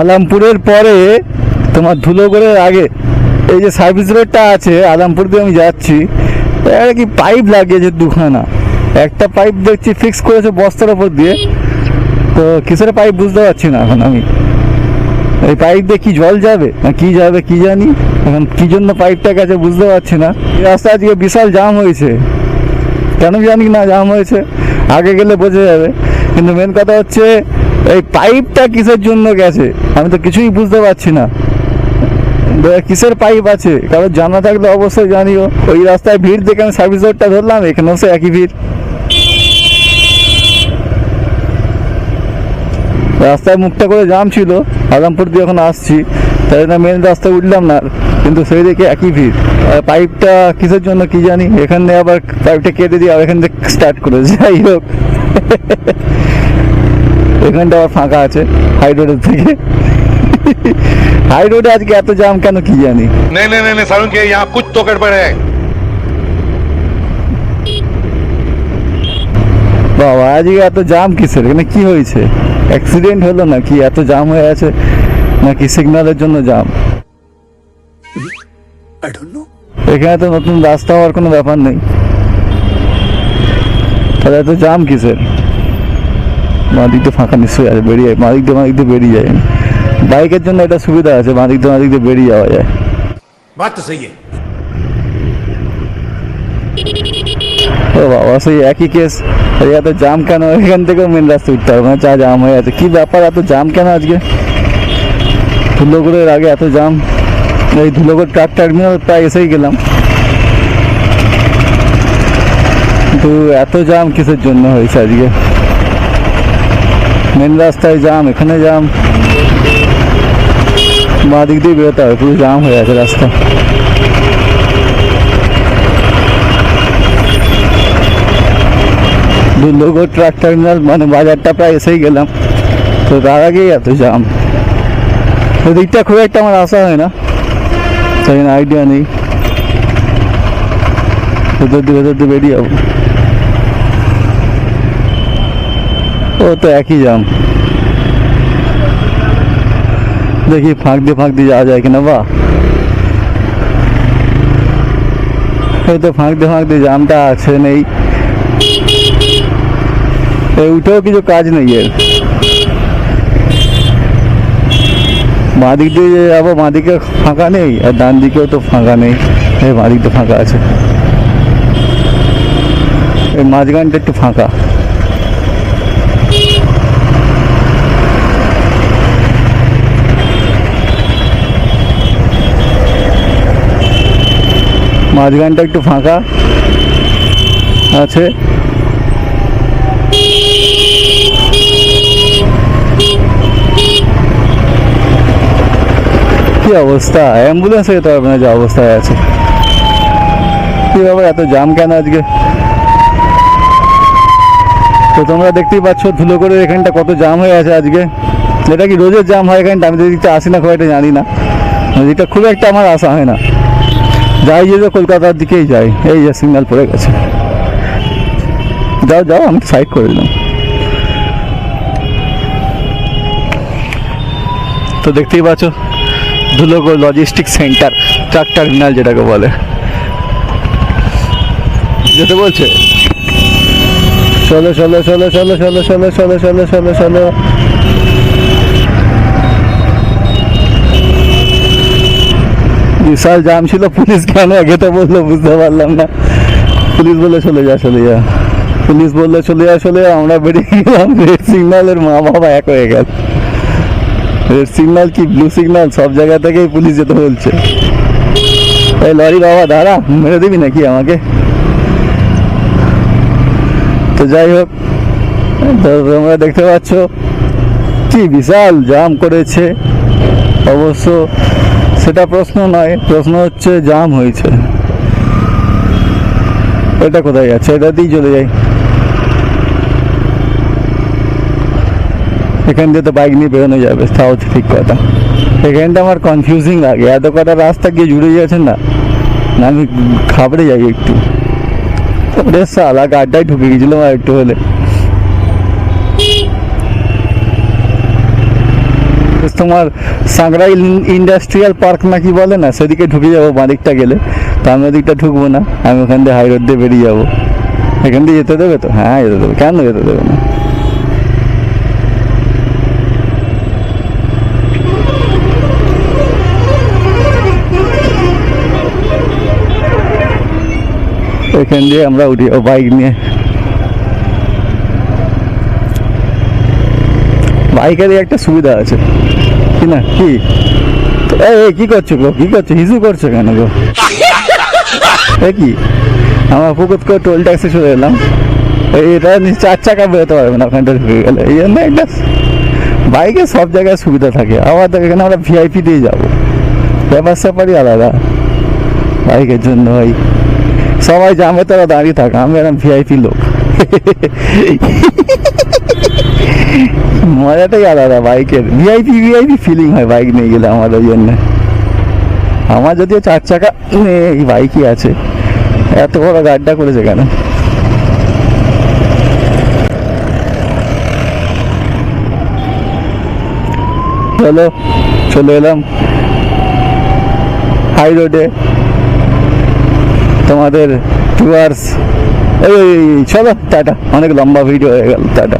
আলামপুরের পরে তোমার ধুলোগড়ের আগে, এই যে সার্ভিস রোডটা আছে, আলামপুর দিয়ে আমি যাচ্ছি এটা কি পাইপ লাগিয়েছে দুখানা। একটা পাইপ দেখছি ফিক্স করেছে বস্তার ওপর দিয়ে। তো কিসের পাইপ বুঝতে পারছি না এখন আমি। এই পাইপ দিয়ে কি জল যাবে, না কি যাবে কি জানি। এখন কি জন্য পাইপটা গেছে বুঝতে পারছি না। এই রাস্তা আজকে বিশাল জাম হয়েছে। কেন জানি না জাম হয়েছে। আগে গেলে বোঝা যাবে। কিন্তু মেন কথা হচ্ছে এই পাইপটা কিসের জন্য গেছে? আমি তো কিছুই বুঝতে পারছি না। কিসের পাইপ আছে? কারণ জানা থাকলে অবশ্যই জানিও। ওই রাস্তায় ভিড় দেখে আমি সার্ভিস রোডটা ধরলাম, এখানেও সে একই ভিড়। রাস্তায় মুখটা করে জাম ছিল আলামপুর দিয়ে এখন আসছি। তাই জন্য মেন রাস্তায় উঠলাম না। কিন্তু সেই দিকে একই ভিড়। আর পাইপটা কিসের জন্য কি জানি? এখানে আবার পাইপটা কেটে দিয়ে আর এখান থেকে স্টার্ট করে যাই হোক। এখানটা আবার ফাঁকা আছে হাই রোডের থেকে হাই রোডে আজকে এত জাম কেন কি জানি नहीं नहीं नहीं नहीं सारुण के यहाँ कुछ तो गड़बड़ है বাবা আজকে এত জাম কিসের এখানে কি হয়েছে অ্যাক্সিডেন্ট হলো না কি এত জাম হয়ে আছে নাকি সিগন্যালের জন্য জাম এখানে তো নতুন রাস্তা হওয়ার কোনো ব্যাপার নেই তাহলে এত জাম কিসের বাঁ দিয়ে ফাঁকা নিশ্চয়ই আছে বেরিয়ে যায়। দিক দিয়ে বাঁ দিয়ে বেরিয়ে যায়। বাইকের জন্য এটা সুবিধা আছে মাদিক দিয়ে মাদিক দিয়ে বেরিয়ে যাওয়া যায়। বাত তো সেই ও বাবা সেই একই কেস এত জাম কেন? এখান থেকেও মেন রাস্তা উঠতে হবে না চা জাম হয়ে আছে। কি ব্যাপার এত জাম কেন আজকে? ধুলোগুড়ের আগে এত জাম এই ধুলোগুড় ট্রাক টার্মিনাল প্রায় এসেই গেলাম। কিন্তু এত জাম কিসের জন্য হয়েছে আজকে? মেন রাস্তায় জাম, এখানে জাম। বাঁ দিক দিয়ে বেরোতে হবে পুরো জাম হয়ে আছে রাস্তা। দুর্লগড় ট্রাক টার্মিনাল মানে বাজারটা প্রায় এসেই গেলাম। তো তার আগেই এত জাম। ওদিকটা খুব একটা আমার আসা হয় না। তাই আইডিয়া নেই। ভেতর দিয়ে ভেতর দিয়ে বেরিয়ে যাব। ও তো একই জাম। দেখি ফাঁক দিয়ে ফাঁক দিয়ে যাওয়া যায় কিনা বা। এই তো ফাঁক দিয়ে ফাঁক দিয়ে জামটা আছে নেই। উঠেও কিছু কাজ নেই এর। বাঁ দিক দিয়ে যাব বাঁ দিকে ফাঁকা নেই আর ডান দিকেও তো ফাঁকা নেই। এই বাঁ দিকটা ফাঁকা আছে। এই মাঝখানটা একটু ফাঁকা। মাঝখানটা একটু ফাঁকা আছে। কি অবস্থা? অ্যাম্বুলেন্স যেতে পারবে না যে অবস্থায় আছে। কি ব্যাপার, এত জাম কেন আজকে? তো তোমরা দেখতেই পাচ্ছ, ধুলো করে এখানটা কত জাম হয়ে আছে আজকে। এটা কি রোজের জাম হয় এখানটা, আমি তো এদিকটা আসি না, খুব একটা জানি না। এদিকটা খুব একটা আমার আসা হয় না। যাই যে কলকাতার দিকেই যাই এই যে সিগন্যাল পড়ে গেছে যাও যাও আমি সাইড করে দিলাম তো দেখতেই পাচ্ছ Dhulagori logistic centre truck terminal যেটাকে বলে যেতে বলছে চলো চলো চলো চলো চলো চলো চলো চলো চলো চলো বিশাল জাম ছিল, পুলিশ কেন আগে তো বলল বুঝতে পারলাম না। পুলিশ বলে চলে যা চলে যা। পুলিশ বললে, চলে যা চলে যা। আমরা বেরিয়ে গেলাম। রেড সিগন্যালের মা বাবা এক হয়ে গেল। রেড সিগন্যাল কি? ব্লু সিগন্যাল সব জায়গা থেকেই পুলিশ যেতে বলছে। এই লরি বাবা দাঁড়া, মেরে দিবি নাকি আমাকে? তো যাই হোক তোমরা দেখতে পাচ্ছ, কি বিশাল জাম করেছে। অবশ্য সেটা প্রশ্ন নয়, প্রশ্ন হচ্ছে জাম হয়েছে। এটা কোথায় যাচ্ছে এটা দিয়েই চলে যাই। এখান দিয়ে তো বাইক নিয়ে বেরোনো যাবে, তাও তো ঠিক কথা। এখানটা আমার কনফিউজিং লাগে। এত কটা রাস্তা গিয়ে জুড়ে যাচ্ছে না আমি খাবড়ে যাই একটু। ওরে সালা গাড্ডায় ঢুকে গেছিলাম আর একটু হলে। তোমার সাংরাই ইন্ডাস্ট্রিয়াল পার্ক না কি বলে না, সেদিকে ঢুকে যাব বাঁদিকটা গেলে। তো আমি ওদিকটা ঢুকবো না, আমি ওখান দিয়ে হাই রোড দিয়ে বেরিয়ে যাব। এখান দিয়ে যেতে দেবে তো? হ্যাঁ যেতে দেবে। কেন যেতে দেবে না? এখান দিয়ে আমরা উঠি বাইক নিয়ে। বাইকেরই একটা সুবিধা আছে। কি না? কি? কি করছ গো? কি করছ? হিজু করছ কেন গো? কি? আমার পুকুর করে টোল ট্যাক্সি চলে এলাম। এটা চার চাকা বেরোতে পারবে না ওখানটা ঢুকে গেলে। এই জন্য একটা বাইকে সব জায়গায় সুবিধা থাকে। আবার দেখ, এখানে আমরা ভিআইপি দিয়ে যাব। ব্যাপার স্যাপারই আলাদা। বাইকের জন্য ভাই। সবাই জামে তারা দাঁড়িয়ে থাকে, আমি এরকম ভিআইপি লোক। মজাটাই আলাদা বাইকের। ভিআইপি ভিআইপি ফিলিং হয় বাইক নিয়ে গেলে আমার ওই জন্য। আমার যদিও চার চাকা এই বাইকই আছে। এত বড় গাড্ডা করেছে কেন? চলো, চলে এলাম। হাই রোডে তোমাদের টুয়ার্স এই চলো, টাটা। অনেক লম্বা ভিডিও হয়ে গেল, টাটা।